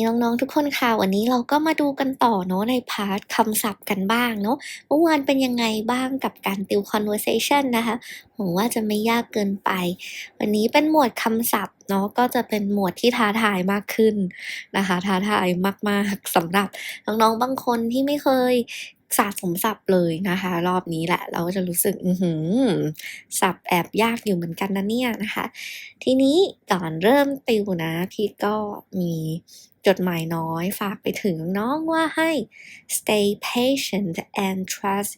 ดีน้องๆทุกคนค่ะวันนี้เราก็มาดูกันต่อเนาะในพาร์ทคำศัพท์กันบ้างเนาะเมื่อวานเป็นยังไงบ้างกับการติว conversation นะคะหวังว่าจะไม่ยากเกินไป วันนี้เป็นหมวดคำศัพท์เนาะก็จะเป็นหมวดที่ท้าทายมากขึ้นนะคะท้าทายมากๆสำหรับน้องๆบางคนที่ไม่เคยสะสมศัพท์เลยนะคะ รอบนี้แหละ เราก็จะรู้สึกอือหือศัพท์แอบยากอยู่เหมือนกันนะเนี่ยนะคะ ทีนี้ก่อนเริ่มติวนะพี่ก็มี จดหมายน้อยฝากไปถึงน้องว่าให้ stay patient and trust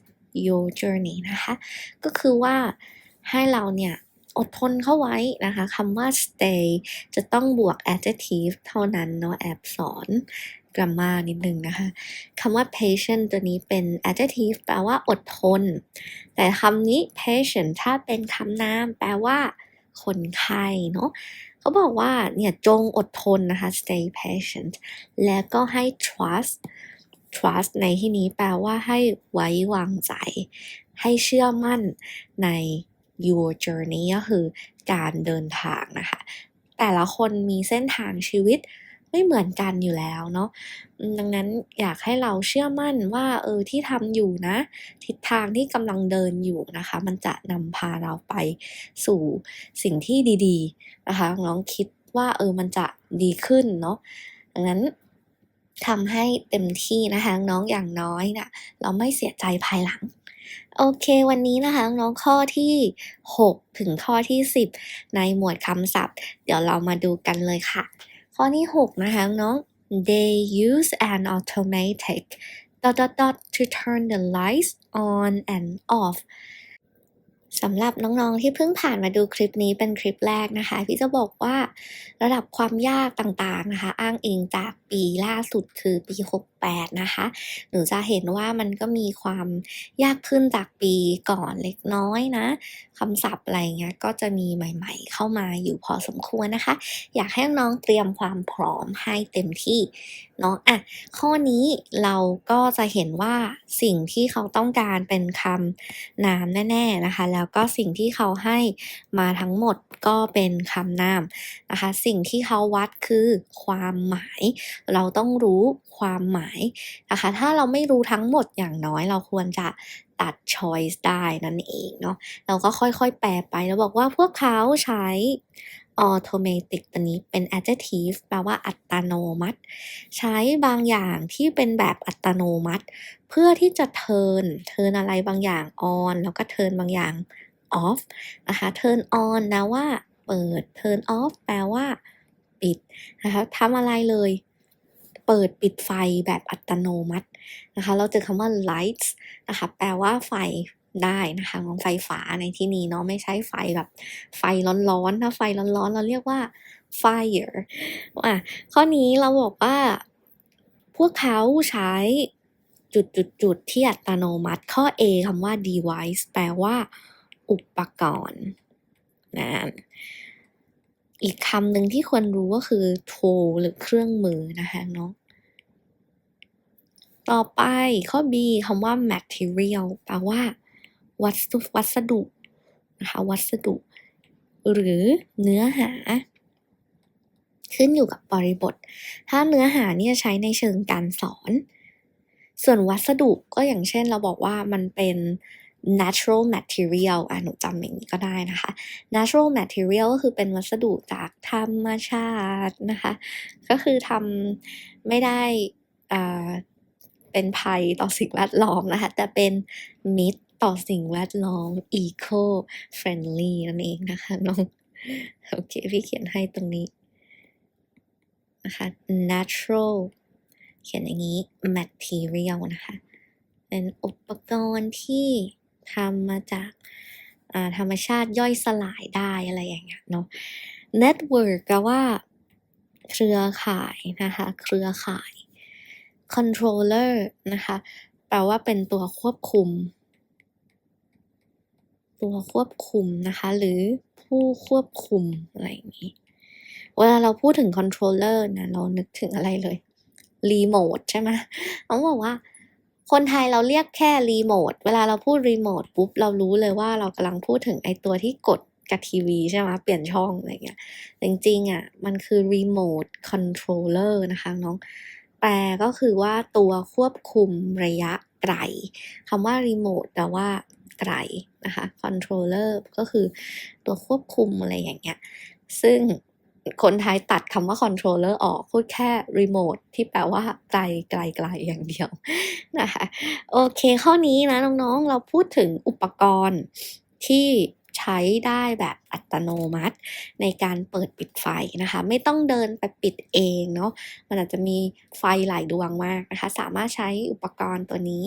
your journey นะคะ ก็คือว่าให้เราเนี่ยอดทนเข้าไว้นะคะคำว่า stay จะต้องบวก adjective เท่านั้นเนาะแอบสอน grammar นิดนึงนะคะคำว่า patient ตัวนี้เป็น adjective แปลว่าอดทน แต่คำนี้ patient ถ้าเป็นคำนามแปลว่าคนไข้เนาะ เขาบอกว่าเนี่ยจงอดทนนะคะ stay patient แล้วก็ให้ trust trust ในที่นี้แปลว่าให้ไว้วางใจ ให้เชื่อมั่นใน your journey ก็คือการเดินทางนะคะ แต่ละคนมีเส้นทางชีวิต ไม่เหมือนกันอยู่แล้วเนาะดังนั้นอยากให้เราเชื่อมั่นว่าเออที่ทำอยู่นะ ทิศทางที่กำลังเดินอยู่นะคะ มันจะนำพาเราไปสู่สิ่งที่ดีๆนะคะน้องคิดว่าเออมันจะดีขึ้นเนาะดังนั้นทำให้เต็มที่นะคะน้องอย่างน้อยนะเราไม่เสียใจภายหลังโอเควันนี้นะคะน้องข้อที่ 6 ถึงข้อที่ 10 ในหมวดคำศัพท์ เดี๋ยวเรามาดูกันเลยค่ะ ข้อที่ 6 นะคะน้อง they use an automatic dot dot dot to turn the lights on and off สำหรับน้องๆที่เพิ่งผ่านมาดูคลิปนี้เป็นคลิปแรกนะคะ พี่จะบอกว่าระดับความยากต่างๆนะคะ อ้างอิงจาก ปีล่าสุดคือปี 68 นะคะ หนูจะเห็นว่ามันก็มีความยากขึ้นจากปีก่อนเล็กน้อยนะคำศัพท์อะไรเงี้ยก็จะมีใหม่ๆ เข้ามาอยู่พอสมควรนะคะ อยากให้น้องเตรียมความพร้อมให้เต็มที่เนาะอะข้อนี้เราก็จะเห็นว่าสิ่งที่เขาต้องการเป็นคำนามแน่ๆนะคะ แล้วก็สิ่งที่เขาให้มาทั้งหมดก็เป็นคำนามนะคะ สิ่งที่เขาวัดคือความหมายเราต้องรู้ความหมายนะคะ ถ้าเราไม่รู้ทั้งหมดอย่างน้อยเราควรจะตัด choice ได้นั่นเองเนาะเราก็ค่อยๆ แปลไปแล้วบอกว่าพวกเขาใช้ automatic ตัวนี้เป็น adjective แปลว่าอัตโนมัติ ใช้บางอย่างที่เป็นแบบอัตโนมัติ เพื่อที่จะ turn turn อะไรบางอย่าง on แล้วก็ turn บางอย่าง off นะคะ turn on นะว่าเปิด turn off แปลว่า ปิดนะคะทำอะไรเลย เปิดปิดไฟแบบอัตโนมัตินะคะ เราเจอคำว่า lights นะคะแปลว่าไฟได้นะคะของไฟฟ้าในที่นี้เนาะไม่ใช่ไฟแบบไฟร้อนๆถ้าไฟร้อนๆ เราเรียกว่า fire อะข้อนี้เราบอกว่า พวกเขาใช้จุดๆๆที่อัตโนมัติ ข้อ A คำว่า device แปลว่า อุปกรณ์นะ อีกคำหนึ่งที่ควรรู้ก็คือ tool หรือเครื่องมือนะคะเนาะต่อไปข้อ B คำว่า material แปลว่า วัสดุวัสดุนะคะวัสดุ หรือเนื้อหา ขึ้นอยู่กับบริบท ถ้าเนื้อหาเนี่จะใช้ในเชิงการสอน ส่วนวัสดุก็อย่างเช่นเราบอกว่ามันเป็น natural material อะหนูจำอย่างนี้ก็ได้นะคะ natural material ก็คือเป็นวัสดุจากธรรมชาตินะคะ ก็คือทำไม่ได้อ่าเป็นภัยต่อสิ่งแวดล้อมนะคะ แต่เป็นมิตรต่อสิ่งแวดล้อม eco friendly นั่นเองนะคะน้อง โอเค พี่เขียนให้ตรงนี้นะคะ natural เขียนอย่างนี้ material นะคะ เป็นอุปกรณ์ที่ ทำมาจากธรรมชาติย่อยสลายได้อะไรอย่างเงี้ยเนาะ network แปลว่าเครือข่ายนะคะ เครือข่าย controller นะคะ แปลว่าเป็นตัวควบคุม ตัวควบคุมนะคะ หรือผู้ควบคุมอะไรอย่างนี้ เวลาเราพูดถึง controller นะ เรานึกถึงอะไรเลย รีโมทใช่ไหมต้องบอกว่า คนไทยเราเรียกแค่รีโมทเวลาเราพูดรีโมทปุ๊บเรารู้เลยว่าเรากำลังพูดถึงไอตัวที่กดกับทีวีใช่ไหมเปลี่ยนช่องอะไรเงี้ยจริงๆอะมันคือ remote controller นะคะน้องแปลก็คือว่าตัวควบคุมระยะไกลคำว่า remote แปลว่าไกลนะคะ controller ก็คือตัวควบคุมอะไรอย่างเงี้ยซึ่ง คนไทยตัดคำว่า controller ออกพูดแค่ remote ที่แปลว่าไกลไกลไกลอย่างเดียวนะคะโอเคข้อนี้นะน้องๆ เราพูดถึงอุปกรณ์ที่ใช้ได้แบบอัตโนมัติในการเปิดปิดไฟนะคะ ไม่ต้องเดินไปปิดเองเนาะมันอาจจะมีไฟหลายดวงมากนะคะ สามารถใช้อุปกรณ์ตัวนี้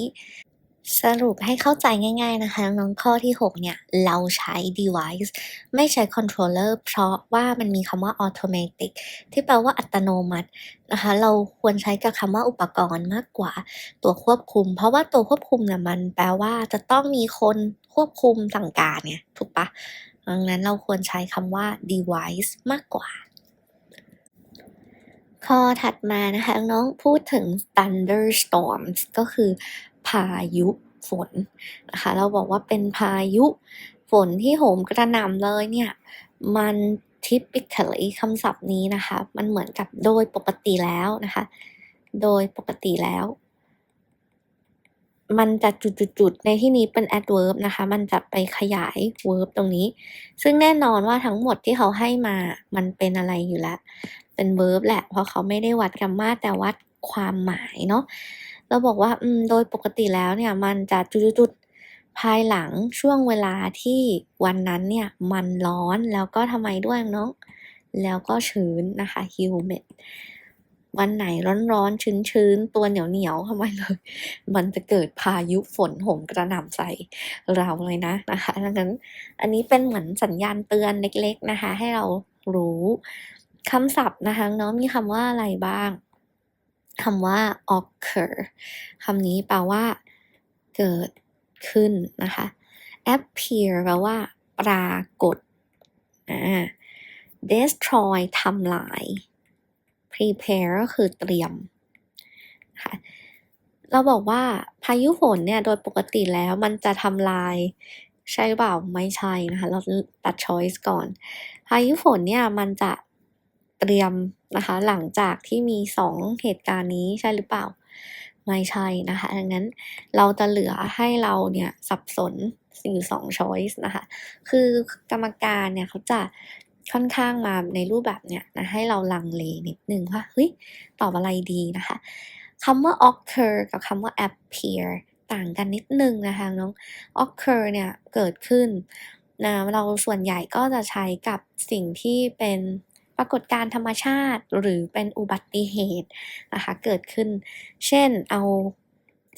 สรุปให้เข้าใจง่ายๆนะคะ น้องข้อที่ 6 เนี่ย เราใช้ device ไม่ใช้ controller เพราะว่ามันมีคำว่า automatic ที่แปลว่าอัตโนมัตินะคะ เราควรใช้กับคำว่าอุปกรณ์มากกว่าตัวควบคุม เพราะว่าตัวควบคุมเนี่ยมันแปลว่าจะต้องมีคนควบคุมสั่งการเนี่ยถูกปะดังนั้นเราควรใช้คำว่า device มากกว่าข้อถัดมานะคะ น้องพูดถึง thunderstorms ก็คือ พายุฝนนะคะ เราบอกว่าเป็นพายุฝนที่โหมกระหน่ำเลยเนี่ย มัน typically คำศัพท์นี้นะคะ มันเหมือนกับโดยปกติแล้วนะคะ โดยปกติแล้ว มันจะจุดๆในที่นี้เป็น adverb นะคะ มันจะไปขยาย verb ตรงนี้ ซึ่งแน่นอนว่าทั้งหมดที่เขาให้มา มันเป็นอะไรอยู่แล้ว เป็น verb แหละ เพราะเขาไม่ได้วัดกรรมาแต่วัดความหมายเนาะ เราบอกว่าอืมโดยปกติแล้วเนี่ยมันจะจุดๆภายหลังช่วงเวลาที่วันนั้นเนี่ยมันร้อนแล้วก็ทำไมด้วยน้อง แล้วก็ชื้นนะคะ humid วันไหนร้อนๆ ชื้นๆ ตัวเหนียวๆเข้ามเลย มันจะเกิดพายุฝนโหมกระหน่ำใส่เราเลยนะนะคะดังนั้นอันนี้เป็นเหมือนสัญญาณเตือนเล็กๆนะคะ ให้เรารู้คำศัพท์นะคะน้องมีคำว่าอะไรบ้าง คำว่า occur คำนี้แปลว่า เกิดขึ้นนะคะ appear แปลว่า ปรากฏ destroy ทำลาย prepare ก็คือเตรียมนะคะเราบอกว่าพายุฝนเนี่ย โดยปกติแล้วมันจะทำลายใช่เปล่าไม่ใช่นะคะ เราตัด choice ก่อน พายุฝนเนี่ย มันจะเตรียม นะคะ หลังจากที่มี 2 เหตุการณ์นี้ใช่หรือเปล่า ไม่ใช่นะคะดังนั้นเราจะเหลือให้เราเนี่ยสับสนอยู่2 choice นะคะ คือกรรมการเนี่ยเขาจะค่อนข้างมาในรูปแบบเนี้ยนะให้เราลังเลนิดหนึ่งว่าเฮ้ยตอบอะไรดีนะคะคำว่า occur กับคำว่า appear ต่างกันนิดหนึ่งนะคะน้อง occur เนี่ยเกิดขึ้นนะเราส่วนใหญ่ก็จะใช้กับสิ่งที่เป็น ปรากฏการธรรมชาติหรือเป็นอุบัติเหตุนะคะเกิดขึ้น เช่นเอา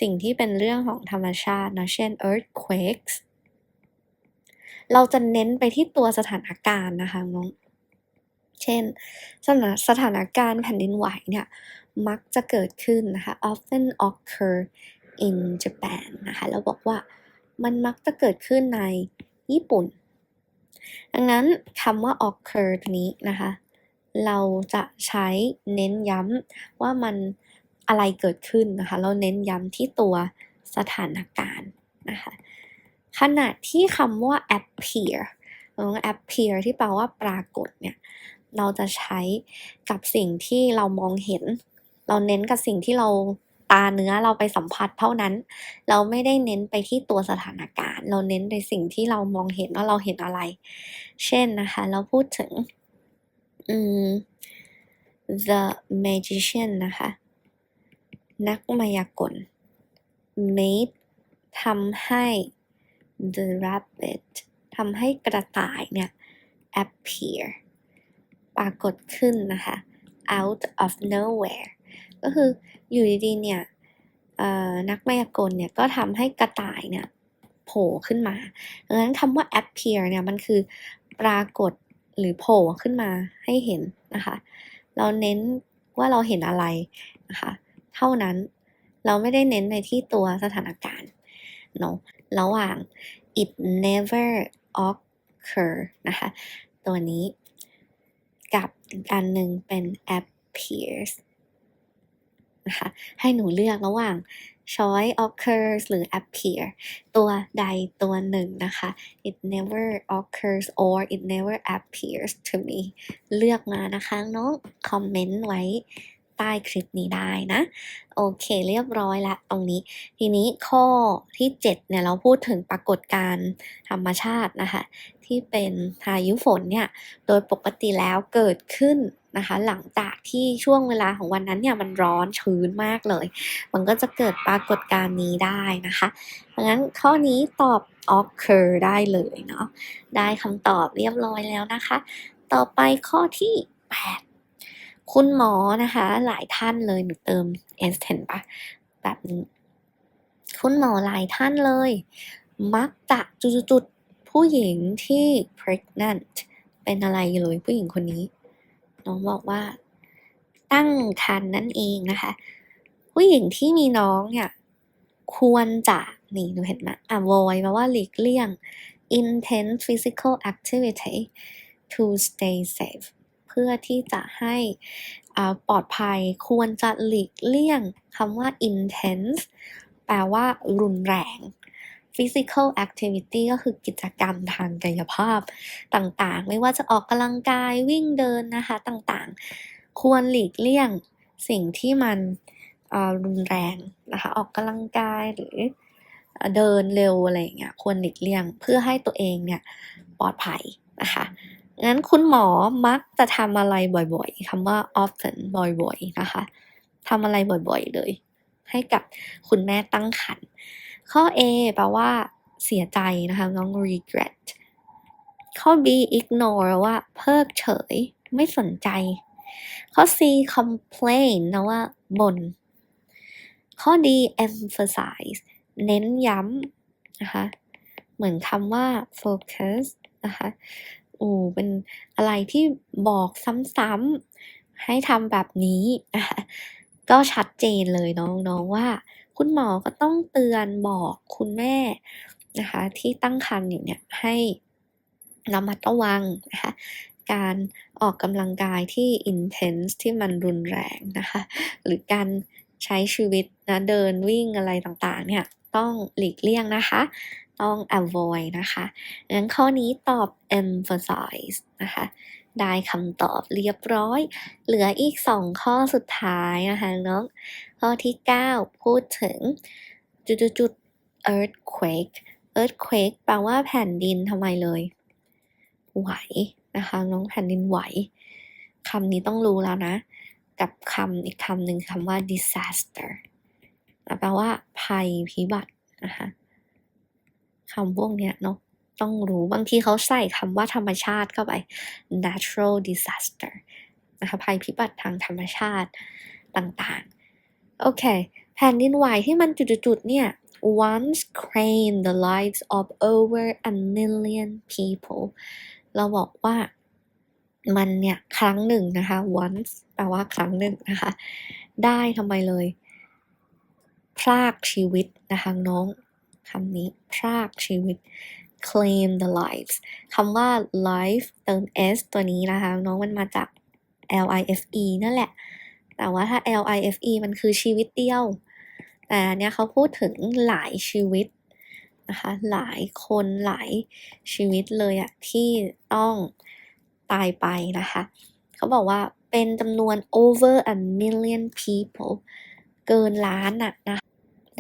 สิ่งที่เป็นเรื่องของธรรมชาตินะเช่น earthquakes เราจะเน้นไปที่ตัวสถานการณ์นะคะน้อง เช่นสถานสถานการณ์แผ่นดินไหวเนี่ย มักจะเกิดขึ้นนะคะ often occur in Japan นะคะเราบอกว่ามันมักจะเกิดขึ้นในญี่ปุ่น ดังนั้นคำว่า occur ตัวนี้นะคะ เราจะใช้เน้นย้ำว่ามันอะไรเกิดขึ้นนะคะ เราเน้นย้ำที่ตัวสถานการณ์นะคะขณะที่คำว่า appear น้อ appear ที่แปลว่าปรากฏเนี่ย เราจะใช้กับสิ่งที่เรามองเห็น เราเน้นกับสิ่งที่เราตาเนื้อเราไปสัมผัสเท่านั้น เราไม่ได้เน้นไปที่ตัวสถานการณ์ เราเน้นในสิ่งที่เรามองเห็นว่าเราเห็นอะไร เช่นนะคะ เราพูดถึง อืม the magician นะคะ นักมายากล made ทำให้ the rabbit ทำให้กระต่ายเนี่ย appear ปรากฏขึ้นนะคะ out of nowhere ก็คืออยู่ดีๆเนี่ยนักมายากลเนี่ยก็ทำให้กระต่ายเนี่ยโผล่ขึ้นมาดังนั้นคำว่า appear เนี่ยมันคือปรากฏ หรือโผล่ขึ้นมาให้เห็นนะคะ เราเน้นว่าเราเห็นอะไรนะคะเท่านั้นเราไม่ได้เน้นในที่ตัวสถานการณ์เนาะระหว่าง it never occur นะคะ ตัวนี้กับอีกอันหนึ่งเป็น appears นะคะ ให้หนูเลือกระหว่าง choice occurs หรือ appear ตัวใดตัวหนึ่งนะคะ it never occurs or it never appears to me เลือกมานะคะน้องคอมเมนต์ไว้ ใต้คลิปนี้ได้นะ โอเคเรียบร้อยละตรงนี้ ทีนี้ข้อที่7เนี่ยเราพูดถึงปรากฏการณ์ธรรมชาตินะคะที่เป็นพายุฝนเนี่ยโดยปกติแล้วเกิดขึ้นนะคะหลังจากที่ช่วงเวลาของวันนั้นเนี่ยมันร้อนชื้นมากเลย มันก็จะเกิดปรากฏการณ์นี้ได้นะคะดังนั้นข้อนี้ตอบ occur ได้เลยเนาะได้คำตอบเรียบร้อยแล้วนะคะ ต่อไปข้อที่ 8 คุณหมอนะคะ หลายท่านเลยหนูเติม s เห็นปะแบบนี้ คุณหมอหลายท่านเลย มักจะจุดๆผู้หญิงที่ pregnant เป็นอะไรเลยผู้หญิงคนนี้ น้องบอกว่า ตั้งครรภ์นั่นเองนะคะ ผู้หญิงที่มีน้องเนี่ยควรจะนี่หนูเห็นไหม avoid แปลว่าหลีกเลี่ยง intense physical activity to stay safe พื่อที่จะให้ปลอดภัยควรจะหลีกเลี่ยงคำว่า intense แปลว่ารุนแรง physical activity ก็คือกิจกรรมทางกายภาพต่างๆ ไม่ว่าจะออกกำลังกายวิ่งเดินนะคะต่างๆ ควรหลีกเลี่ยงสิ่งที่มันรุนแรงนะคะออกกำลังกายหรือเดินเร็วอะไรอย่างเงี้ยควรหลีกเลี่ยงเพื่อให้ตัวเองเนี่ยปลอดภัยนะคะ งั้นคุณหมอมักจะทำอะไรบ่อยๆคำว่า often บ่อยๆนะคะทำอะไรบ่อยๆเลย ให้กับคุณแม่ตั้งครรภ์ข้อ A แปลว่าเสียใจนะคะน้อง regret ข้อ B ignore ว่าเพิกเฉย ไม่สนใจ ข้อ C complain นะว่าบ่นข้อ D emphasize เน้นย้ำนะคะ เหมือนคำว่า focus นะคะ โอ้เป็นอะไรที่บอกซ้ำๆให้ทำแบบนี้ ก็ชัดเจนเลยน้องๆว่า คุณหมอก็ต้องเตือนบอกคุณแม่นะคะที่ตั้งครรภ์อยู่เนี่ยให้ระมัดระวังนะคะการออกกำลังกายที่ intense ที่มันรุนแรงนะคะ หรือการใช้ชีวิตนะเดินวิ่งอะไรต่างๆเนี่ยต้องหลีกเลี่ยงนะคะ ต้อง avoid นะคะงั้นข้อนี้ตอบ emphasize นะคะได้คำตอบเรียบร้อย เหลืออีก 2 ข้อสุดท้ายนะคะน้องข้อที่ 9 พูดถึงจุดๆๆ earthquake earthquake แปลว่าแผ่นดินทำไมเลย ไหวนะคะน้องแผ่นดินไหวคำนี้ต้องรู้แล้วนะ กับคำอีกคำหนึ่งคำว่า disaster แปลว่าภัยพิบัตินะคะ คำพวกเนี้ยเนาะต้องรู้บางทีเขาใส่คำว่าธรรมชาติเข้าไป natural disaster นะคะภัยพิบัติทางธรรมชาติต่างๆ โอเค แผ่นดินไหวที่มันจุดๆ เนี่ย once claimed the lives of over a million people เราบอกว่ามันเนี่ยครั้งหนึ่งนะคะ once แปลว่าครั้งหนึ่งนะคะ ได้ทำไมเลยพรากชีวิตนะคะน้อง คำนี้ พรากชีวิต claim the lives คำว่า life เติม s ตัวนี้นะคะ น้องมันมาจาก l i f e นั่นแหละ แต่ว่าถ้า l i f e มันคือชีวิตเดียว แต่เนี้ยเขาพูดถึงหลายชีวิตนะคะ หลายคนหลายชีวิตเลยอะที่ต้องตายไปนะคะ เขาบอกว่าเป็นจำนวน over a million people เกินล้านอะนะ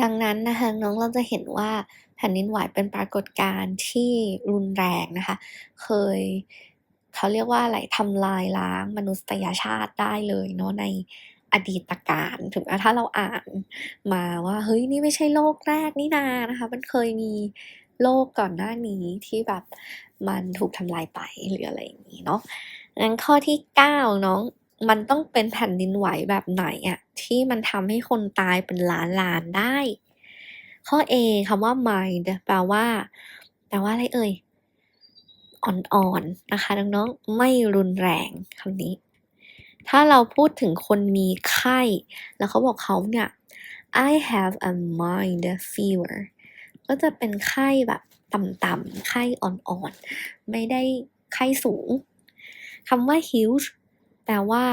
ดังนั้นนะคะน้องเราจะเห็นว่าแผ่นดินไหวเป็นปรากฏการณ์ที่รุนแรงนะคะ เคยเขาเรียกว่าอะไรทำลายล้างมนุษยชาติได้เลยเนาะในอดีตการถึงถ้าเราอ่านมาว่าเฮ้ยนี่ไม่ใช่โลกแรกนี่นานะคะ มันเคยมีโลกก่อนหน้านี้ที่แบบมันถูกทำลายไปหรืออะไรอย่างนี้เนาะงั้นข้อที่เก้าน้อง มันต้องเป็นแผ่นดินไหวแบบไหนอะที่มันทำให้คนตายเป็นล้านล้านได้ ข้อ A คำว่า mind แปลว่า แปลว่าอะไรเอ่ย อ่อนๆนะคะน้องๆไม่รุนแรงคำนี้ ถ้าเราพูดถึงคนมีไข้ แล้วเขาบอกเขาเนี่ย I have a mild fever ก็จะเป็นไข้แบบต่ำๆไข้อ่อนๆ ไม่ได้ไข้สูงคำว่า huge แปลว่า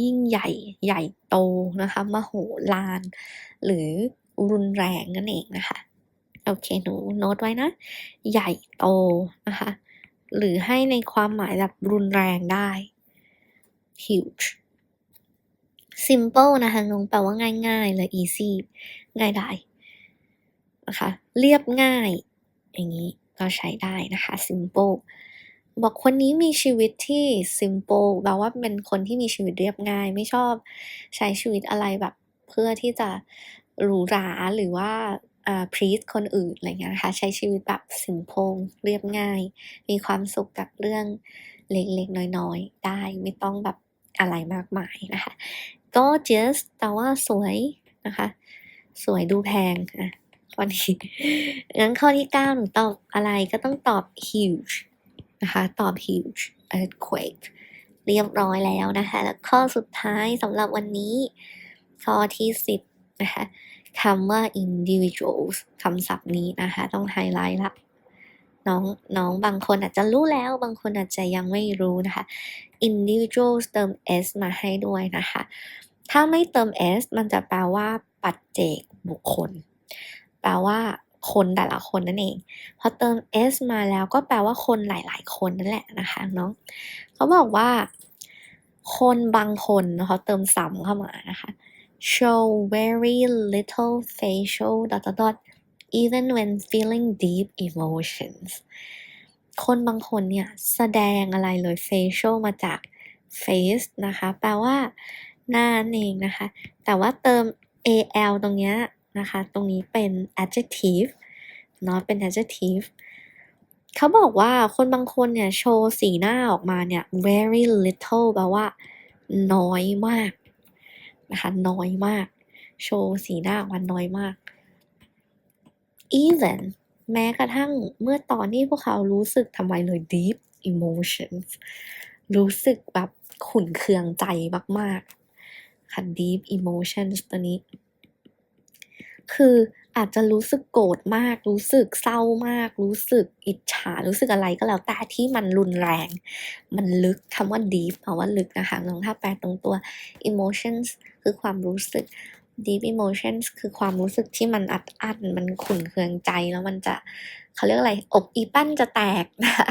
ยิ่งใหญ่ใหญ่โตนะคะมโหฬารหรือรุนแรงนั่นเองนะคะ โอเคหนูโน้ตไว้นะ ใหญ่โตนะคะ หรือให้ในความหมายแบบรุนแรงได้ huge simple นะคะน้องแปลว่าง่ายๆเลย easy ง่ายได้นะคะ เรียบง่าย อย่างนี้ก็ใช้ได้นะคะ simple บอกคนนี้มีชีวิตที่ simple แปลว่าเป็นคนที่มีชีวิตเรียบง่าย ไม่ชอบใช้ชีวิตอะไรแบบ เพื่อที่จะหรูหราหรือว่าอ่า please คนอื่นอะไรเงี้ยนะคะใช้ชีวิตแบบ simple เรียบง่าย มีความสุขกับเรื่องเล็กๆ น้อยๆ ได้ไม่ต้องแบบอะไรมากมายนะคะ gorgeous แปลว่าสวยนะคะ สวยดูแพงอะข้อนี้งั้นข้อที่เก้าหนูตอบอะไรก็ต้องตอบ huge นะคะตอบ huge earthquake เรียบร้อยแล้วนะคะ แล้วข้อสุดท้ายสำหรับวันนี้ ข้อที่สิบนะคะคำว่า individuals คำศัพท์นี้นะคะ ต้องไฮไลท์ละน้องน้องบางคนอาจจะรู้แล้ว บางคนอาจจะยังไม่รู้นะคะ individuals เติม s มาให้ด้วยนะคะ ถ้าไม่เติม s มันจะแปลว่าปัจเจกบุคคล แปลว่า คนแต่ละคนนั่นเอง พอเติม s มาแล้วก็แปลว่าคนหลาย ๆ คนนั่นแหละนะคะเนาะเขาบอกว่า คนบางคนเขาเติมซ้ำเข้ามานะคะ show very little facial dot dot dot even when feeling deep emotions คนบางคนเนี่ยแสดงอะไรเลย facial มาจาก face นะคะ แปลว่าหน้านั่นเองนะคะ แต่ว่าเติม al ตรงเนี้ย นะคะ ตรงนี้เป็น adjective เนาะเป็น adjective เขาบอกว่าคนบางคนเนี่ย โชว์สีหน้าออกมาเนี่ย very little แปลว่า น้อยมากนะคะ น้อยมาก โชว์สีหน้าออกมาน้อยมาก even แม้กระทั่งเมื่อตอนที่พวกเขารู้สึกทำไมเลย deep emotions รู้สึกแบบขุ่นเคืองใจมากๆค่ะ deep emotions ตัวนี้ คืออาจจะรู้สึกโกรธมาก รู้สึกเศร้ามาก รู้สึกอิจฉา รู้สึกอะไรก็แล้วแต่ที่มันรุนแรง มันลึกคำว่า deep คำว่าลึกนะคะลองถ้าแปลตรงตัว emotions คือความรู้สึก deep emotions คือความรู้สึกที่มันอัดอั้น มันขุ่นเคืองใจแล้วมันจะ เขาเรียกอะไรอกอีปั้นจะแตกนะคะ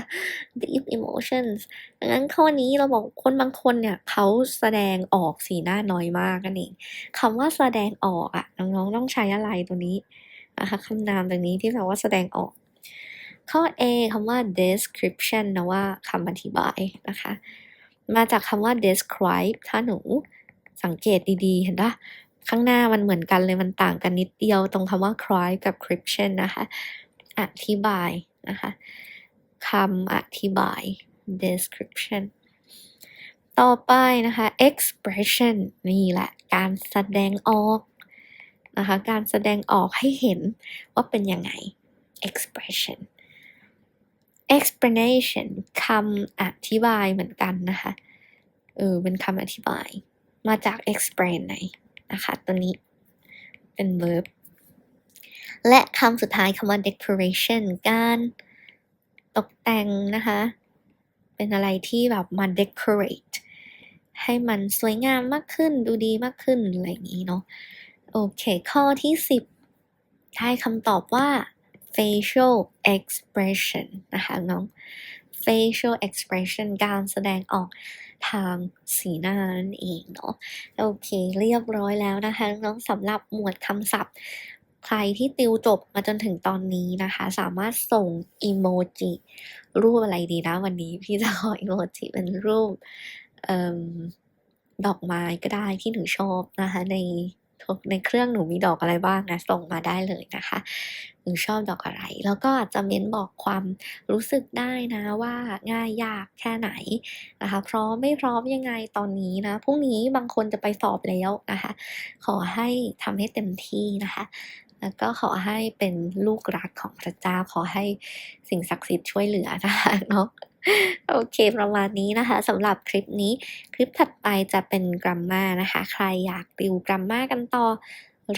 deep emotions ดังนั้นข้อนี้เราบอกคนบางคนเนี่ยเขาแสดงออกสีหน้าน้อยมากนั่นเองคำว่าแสดงออกอะน้องๆต้องใช้อะไรตัวนี้นะคะคำนามตรงนี้ที่แปลว่าแสดงออก ข้อ A คำว่า description นะว่าคำอธิบายนะคะ มาจากคำว่า describe ถ้าหนูสังเกตดีๆ เห็นปะข้างหน้ามันเหมือนกันเลยมันต่างกันนิดเดียวตรงคำว่า cry กับ description นะคะ อธิบายนะคะคำอธิบาย description ต่อไปนะคะ expression นี่แหละการแสดงออกนะคะการแสดงออกให้เห็นว่าเป็นยังไง expression explanation คำอธิบายเหมือนกันนะคะเออเป็นคำอธิบายมาจาก explain ไหนนะคะตัวนี้เป็น verb และคำสุดท้ายคำว่า decoration การตกแต่งนะคะ เป็นอะไรที่แบบมา decorate ให้มันสวยงามมากขึ้นดูดีมากขึ้น อะไรอย่างนี้เนาะโอเค ข้อที่ 10 ได้คำตอบว่า facial expression นะคะน้อง facial expression การแสดงออกทางสีหน้านั่นเองเนาะโอเค เรียบร้อยแล้วนะคะ น้องสำหรับหมวดคำศัพท์ ใครที่ติวจบมาจนถึงตอนนี้นะคะ สามารถส่งอีโมจิรูปอะไรดีนะวันนี้พี่จะขออีโมจิเป็นรูปออดอกไม้ก็ได้ที่หนูชอบนะคะ ในในเครื่องหนูมีดอกอะไรบ้างนะส่งมาได้เลยนะคะ หนูชอบดอกอะไร แล้วก็จจะเม้นบอกความรู้สึกได้นะว่าง่ายยากแค่ไหนนะคะ พร้อมไม่พร้อมยังไงตอนนี้นะพรุ่งนี้บางคนจะไปสอบแล้วนะคะ ขอให้ทำให้เต็มที่นะคะ แล้วก็ขอให้เป็นลูกรักของพระเจ้า ขอให้สิ่งศักดิ์สิทธิ์ช่วยเหลือนะคะเนาะโอเค ประมาณนี้นะคะสำหรับคลิปนี้ คลิปถัดไปจะเป็นกรัมมานะคะ ใครอยากติวกรัมมากันต่อ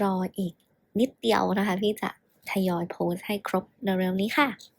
รออีกนิดเดียวนะคะ ที่จะทยอยโพสให้ครบเร็วๆนี้ค่ะ